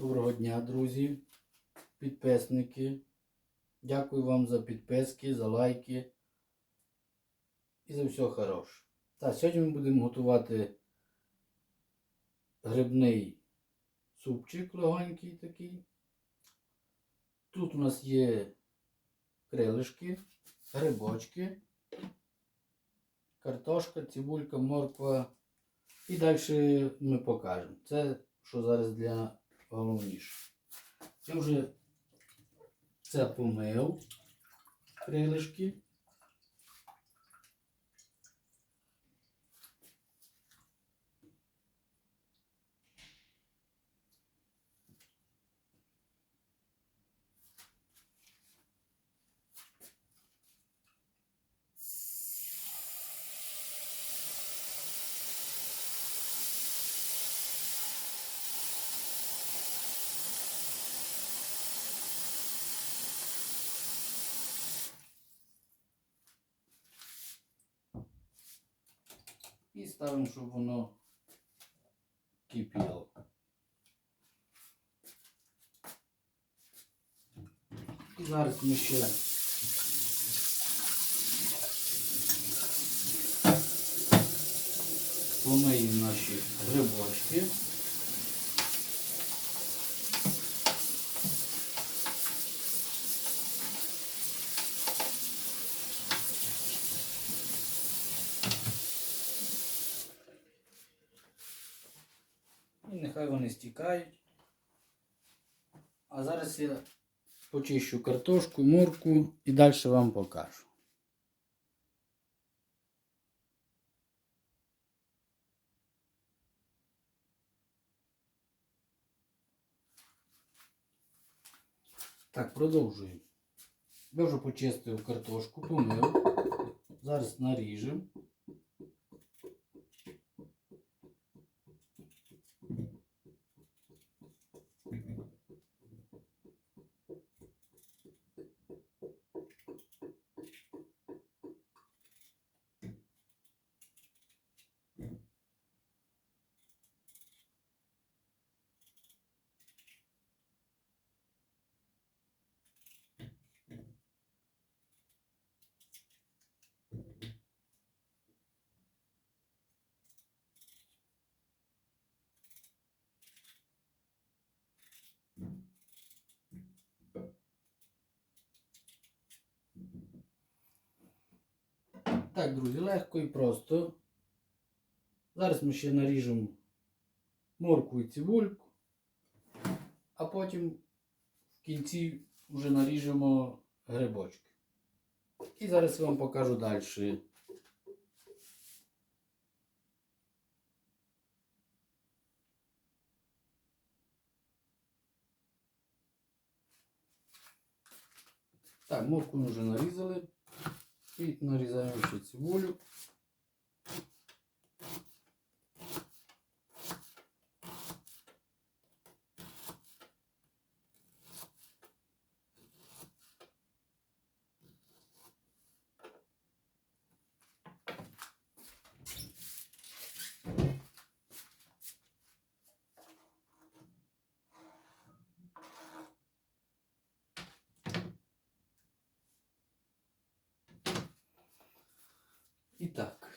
Доброго дня, друзі, підписники. Дякую вам за підписки, за лайки і за все хороше. Так, сьогодні ми будемо готувати грибний супчик легонький такий. Тут у нас є крилишки, грибочки, картошка, цибулька, морква. І далі ми покажемо. Це що зараз для головніше. Я вже це помив крилишки. І ставимо, щоб воно кипіло. І зараз ми ще помиємо наші грибочки. вони стікають. А зараз я почищу картошку, морку і далі вам покажу. Так, продовжуємо. Я вже почистив картошку, помив. Зараз наріжемо. Так, друзі, легко і просто. Зараз ми ще наріжемо моркву і цибульку, а потім в кінці вже наріжемо грибочки. І зараз я вам покажу далі. Так, морку ми вже нарізали. І нарізаємо ще цибулю. І так,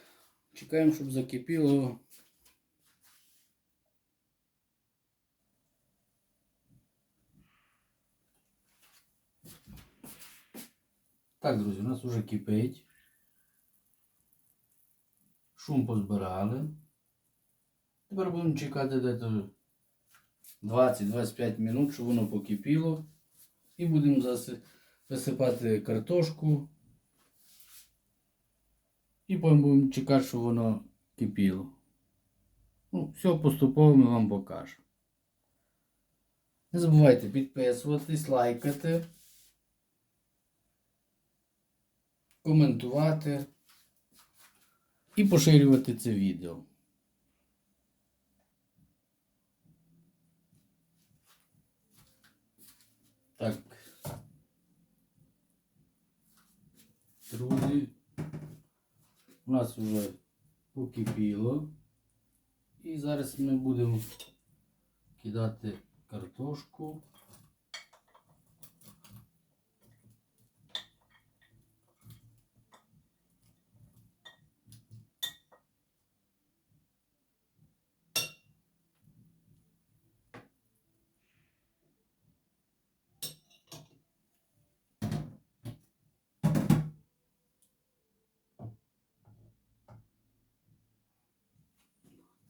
чекаємо, щоб закипіло. Так, друзі, у нас вже кипить. Шум позбирали. Тепер будемо чекати десь 20-25 минут, щоб воно покипіло. І будемо засипати картошку. І потім будемо чекати, щоб воно кипіло. Ну, все поступово ми вам покажемо. Не забувайте підписуватись, лайкати, коментувати і поширювати це відео. Так. Друзі. У нас вже покипіло. І зараз ми будемо кидати картошку.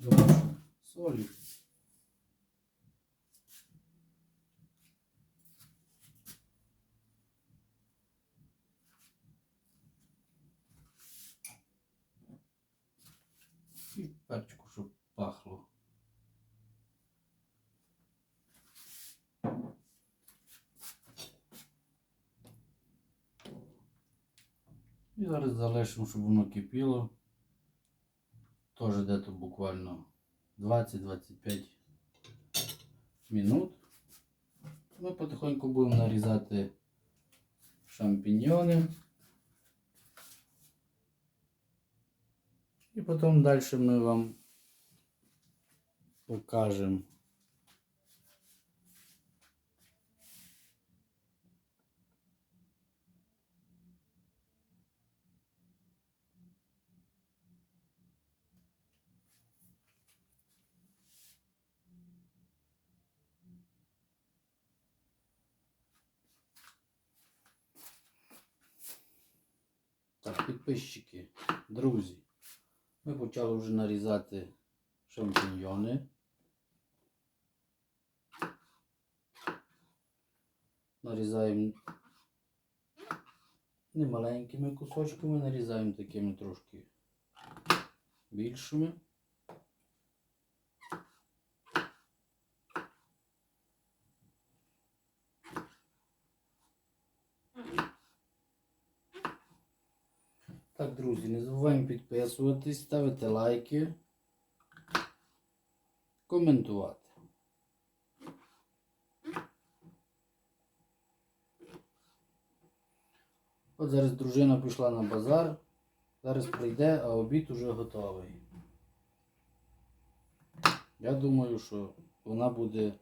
Добавлю солі. І перчику, щоб пахло. І зараз залишимо, щоб воно кипіло. Теж дето буквально 20-25 минут. Ми потихоньку будемо нарізати шампіньйони. І потім далі ми вам покажемо. Підписчики, друзі, ми почали вже нарізати шампіньйони. Нарізаємо не маленькими кусочками, нарізаємо такими трошки більшими. Так, друзі, не забуваємо підписуватись, ставити лайки, коментувати. От зараз дружина пішла на базар, зараз прийде, а обід уже готовий. Я думаю, що вона буде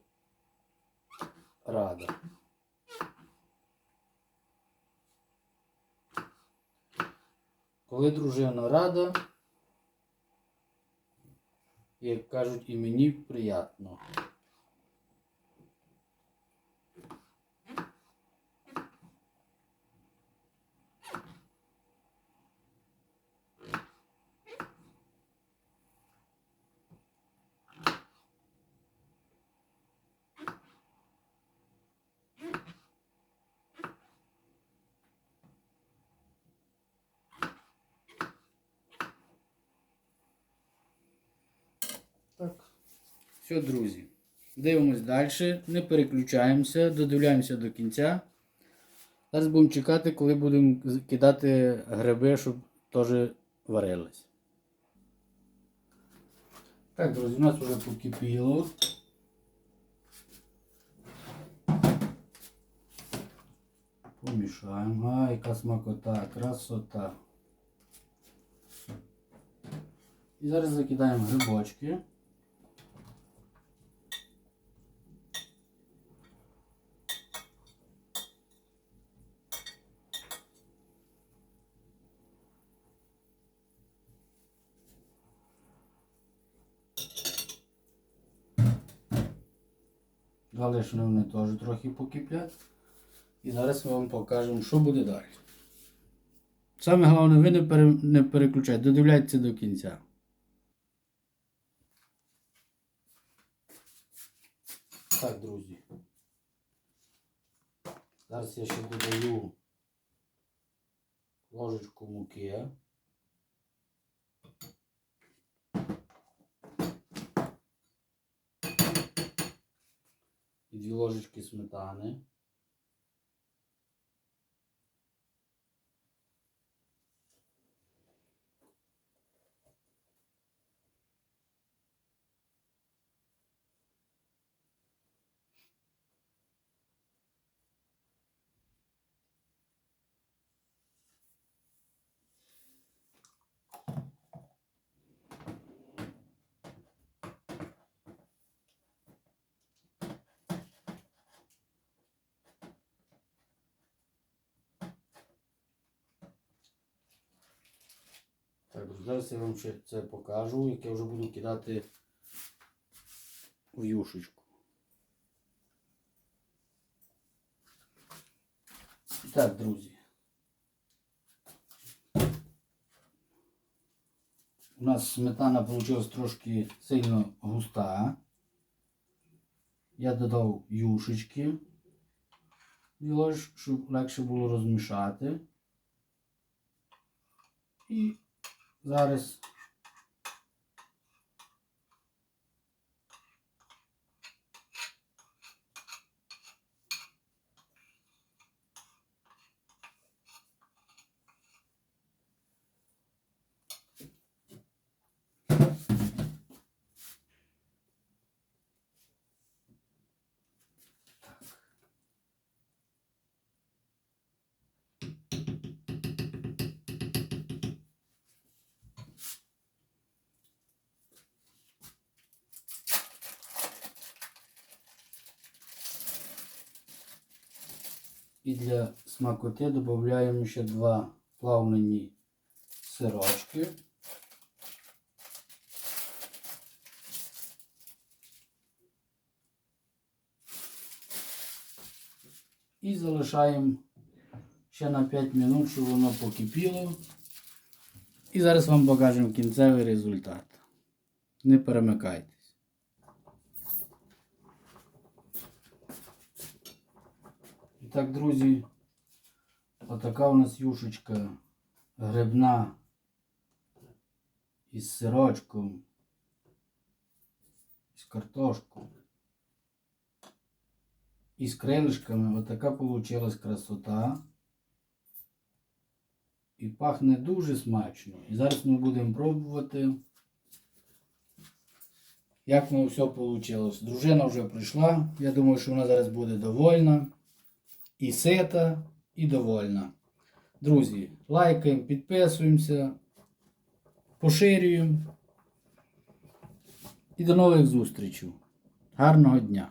рада. Коли дружина рада, як кажуть, і мені приємно. Так. Все, друзі. Дивимось далі, не переключаємося, додивляємося до кінця. Зараз будемо чекати, коли будемо кидати гриби, щоб теж варились. Так, друзі, у нас вже покипіло. Помішаємо. А, яка смакота, красота. І зараз закидаємо грибочки. Галишини вони теж трохи покиплять. І зараз ми вам покажемо, що буде далі. Саме головне, ви не, пере, не переключайте, додивляйтеся до кінця. Так, друзі. Зараз я ще додаю ложечку муки. Дві ложечки сметани. Так, зараз я вам ще це покажу, як я вже буду кидати в юшечку. Так, друзі. У нас сметана вийшла трошки сильно густа. Я додав юшечки. Щоб легше було розмішати. І зараз і для смакоти додаємо ще два плавлені сирочки. І залишаємо ще на 5 минут, щоб воно покипіло. І зараз вам покажемо кінцевий результат. Не перемикайтесь. І так, друзі, отака у нас юшечка грибна із сирочком, з картошкою. І з крилишками отака получилась красота. І пахне дуже смачно. І зараз ми будемо пробувати, як воно все вийшло. Дружина вже прийшла. Я думаю, що вона зараз буде довольна. І сета, і довольна. Друзі, лайкаємо, підписуємося, поширюємо. І до нових зустрічей. Гарного дня!